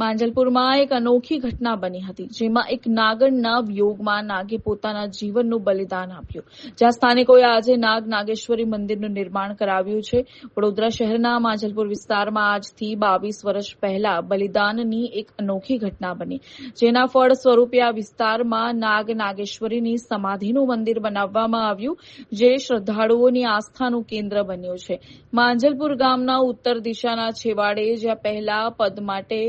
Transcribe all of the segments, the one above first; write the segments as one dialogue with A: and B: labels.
A: માંજલપુરમાં એક અનોખી ઘટના બની હતી, જેમાં એક નાગણના વિયોગમાં નાગે પોતાના જીવનનું બલિદાન આપ્યું. જ્યાં સ્થાનિકોએ આજે નાગ નાગેશ્વરી મંદિરનું નિર્માણ કરાવ્યું છે. વડોદરા શહેરના માંજલપુર વિસ્તારમાં આજથી બાવીસ વર્ષ પહેલા બલિદાનની એક અનોખી ઘટના બની, જેના ફળ સ્વરૂપે આ વિસ્તારમાં નાગ નાગેશ્વરીની સમાધિનું મંદિર બનાવવામાં આવ્યું, જે શ્રદ્ધાળુઓની આસ્થાનું કેન્દ્ર બન્યું છે. માંજલપુર ગામના ઉત્તર દિશાના છેવાડે જ્યાં પહેલા પદ માટે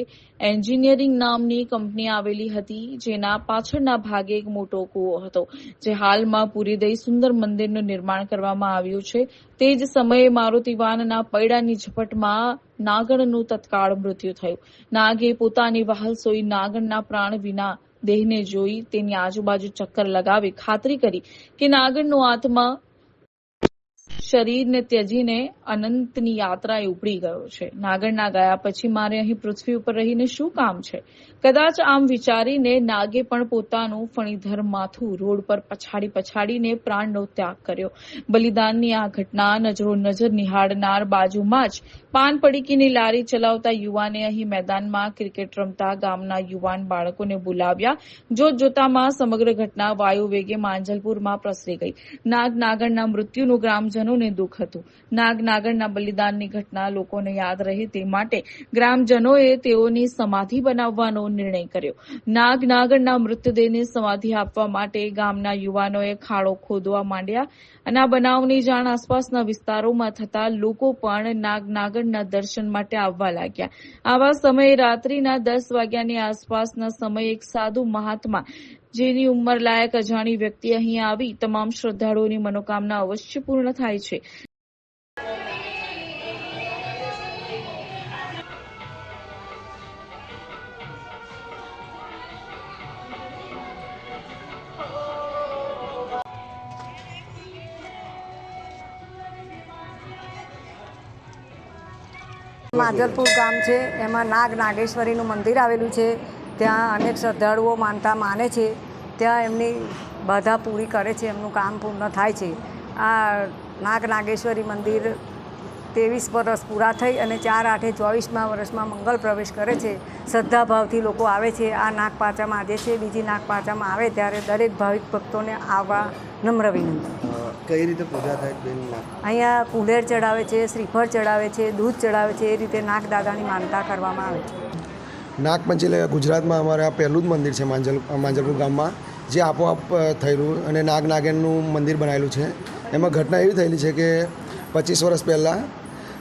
A: એન્જિનિયરિંગ નામની કંપની આવેલી હતી, જેના પાછળના ભાગે એક મોટો કૂવો હતો, જે હાલમાં પૂરી સુંદર મંદિરનું નિર્માણ કરવામાં આવ્યું છે. તે જ સમયે મારુતિવાનના પૈડાની ઝપટમાં નાગણનું તત્કાળ મૃત્યુ થયું. નાગે પોતાની વહાલસોઈ નાગણના પ્રાણ વિના દેહને જોઈ તેની આજુબાજુ ચક્કર લગાવી ખાતરી કરી કે નાગણનો આત્મા શરીરને ત્યજીને અનંતની યાત્રાએ ઉપડી ગયો છે. નાગરના ગયા પછી મારે અહીં પૃથ્વી ઉપર રહીને શું કામ છે? કદાચ આમ વિચારીને નાગે પણ પોતાનું ફણીધર માથું રોડ પર પછાડી પછાડીને પ્રાણનો ત્યાગ કર્યો. બલિદાનની આ ઘટના નજરો નજર નિહાળનાર બાજુમાં જ પાન પડીકીની લારી ચલાવતા યુવાને અહીં મેદાનમાં ક્રિકેટ રમતા ગામના યુવાન બાળકોને બોલાવ્યા. જોત જોતામાં સમગ્ર ઘટના વાયુ વેગે માંજલપુરમાં પ્રસરી ગઈ. નાગ નાગણના મૃત્યુનું ગ્રામજનોને દુઃખ હતું. નાગ નાગણના બલિદાનની ઘટના લોકોને યાદ રહે તે માટે ગ્રામજનોએ તેઓની સમાધિ બનાવવાનો નિર્ણય કર્યો. નાગ નાગણના મૃતદેહને સમાધિ આપવા માટે ગામના યુવાનોએ ખાડો ખોદવા માંડ્યા અને આ બનાવની જાણ આસપાસના વિસ્તારોમાં થતા લોકો પણ નાગ નાગણના દર્શન માટે આવવા લાગ્યા. આવા સમયે રાત્રિના દસ વાગ્યાની આસપાસના સમયે એક સાધુ મહાત્મા જેની ઉંમર લાયક અજાણી વ્યક્તિ અહીં આવી, તમામ શ્રદ્ધાળુઓની મનોકામના અવશ્ય પૂર્ણ થાય છે.
B: માધલપુર ગામ છે. એમાં નાગ નાગેશ્વરીનું મંદિર આવેલું છે. ત્યાં અનેક શ્રદ્ધાળુઓ માનતા માને છે. ત્યાં એમની બાધા પૂરી કરે છે એમનું કામ પૂર્ણ થાય છે. આ નાગ નાગેશ્વરી મંદિર ત્રેવીસ વર્ષ પૂરા થઈ અને ચાર આઠે ચોવીસમાં વર્ષમાં મંગલ પ્રવેશ કરે છે. શ્રદ્ધાભાવથી લોકો આવે છે. આ નાગપાંચમ આજે છે. બીજી નાગપાંચમ આવે ત્યારે દરેક ભાવિક ભક્તોને આવવા નમ્ર વિનંતી.
C: કઈ રીતે પૂજા થાય બેન
B: અહીંયા કુલેર ચડાવે છે શ્રીફળ ચડાવે છે દૂધ ચડાવે છે. એ રીતે નાગદાદાની માનતા કરવામાં આવે છે.
C: નાગપંચી એટલે ગુજરાતમાં અમારે આ પહેલું જ મંદિર છે માંજલ, માંજલપુર ગામમાં, જે આપોઆપ થયેલું અને નાગ નાગેનનું મંદિર બનાવેલું છે. એમાં ઘટના એવી થયેલી છે કે પચીસ વર્ષ પહેલાં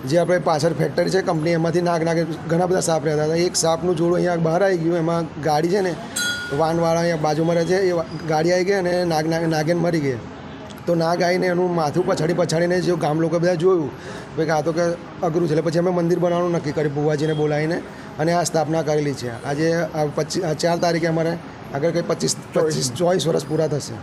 C: જે આપણે પાછળ ફેક્ટરી છે, કંપની, એમાંથી નાગ નાગે ઘણા બધા સાપ રહેતા હતા. એક સાપનું જોડું અહીંયા બહાર આવી ગયું, એમાં ગાડી છે ને, વાનવાળા અહીંયા બાજુમાં રહે છે, એ ગાડી આવી ગઈ અને નાગ નાગ નાગેન મરી ગઈ તો નાગ આવીને એનું માથું પછાડી, પછાડીને જો ગામ લોકો બધા જોયું કે આ તો કે અઘરું છે. એટલે પછી અમે મંદિર બનાવવાનું નક્કી કર્યું બુવાજીને બોલાવીને. અને આ સ્થાપના કરેલી છે. આજે પચીસ ચાર તારીખે અમારે આગળ કંઈ પચીસ પચીસ ચોવીસ વર્ષ પૂરા થશે.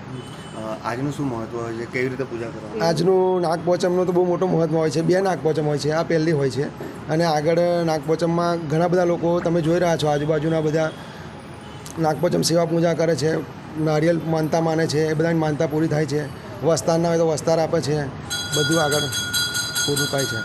D: આજનું શું મહત્વ હોય છે? કેવી રીતે પૂજા કરવા
C: આજનું નાગપોચમનું તો બહુ મોટું મહત્વ હોય છે. બે નાગપોચમ હોય છે. આ પહેલી હોય છે. અને આગળ નાગપોચમમાં ઘણા બધા લોકો તમે જોઈ રહ્યા છો. આજુબાજુના બધા નાગપોચમ સેવા પૂજા કરે છે. નારિયેલ માનતા માને છે. એ બધાની માનતા પૂરી થાય છે. વસ્તારના હોય તો વસ્તાર આપે છે. બધું આગળ પૂરું થાય છે.